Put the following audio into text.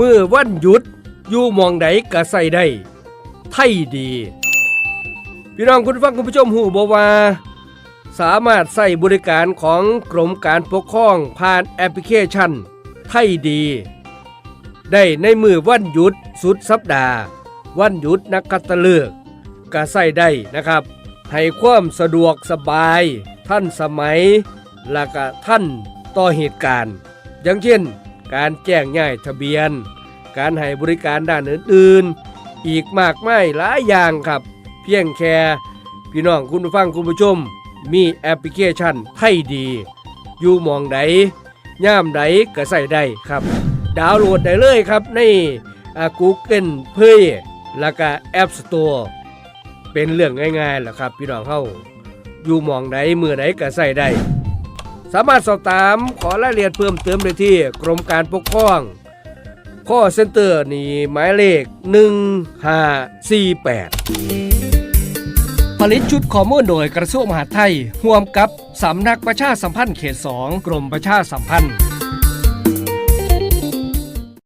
มือวันหยุด อยู่มองใดก็ใส่ได้ ไทยดี พี่น้องคุณฟังคุณผู้ชมหูบว่า สามารถใส่บริการของกรมการปกครองผ่านแอปพลิเคชัน ไทยดี ได้ในมือวันหยุดสุดสัปดาห์ วันหยุดนักขัตฤกษ์ก็ใส่ได้นะครับ ให้ความสะดวกสบาย ท่านสมัยและก็ท่านต่อเหตุการณ์ อย่างเช่น การแจ้งย้ายทะเบียน การให้บริการด้านอื่นๆ อีกมากมายหลายอย่างครับ เพียงแค่พี่น้องคุณผู้ฟังคุณผู้ชม มีแอปพลิเคชันไทยดี อยู่มองใดย่ามใดก็ใส่ได้ครับ ดาวน์โหลดได้เลยครับในอ่า Google Play แล้วก็ App Store เป็นเรื่องง่ายๆแหละครับพี่น้องเฮาอยู่มองใดมือใดก็ใส่ได้ สามารถสอบถามขอรายละเอียดเพิ่มเติมได้ที่กรมการปกครอง ข้อเซ็นเตอร์นี่หมายเลข 1548 ผลิตชุดข้อมูลโดยกระทรวงมหาดไทยร่วมกับสำนักประชาสัมพันธ์เขต 2 กรมประชาสัมพันธ์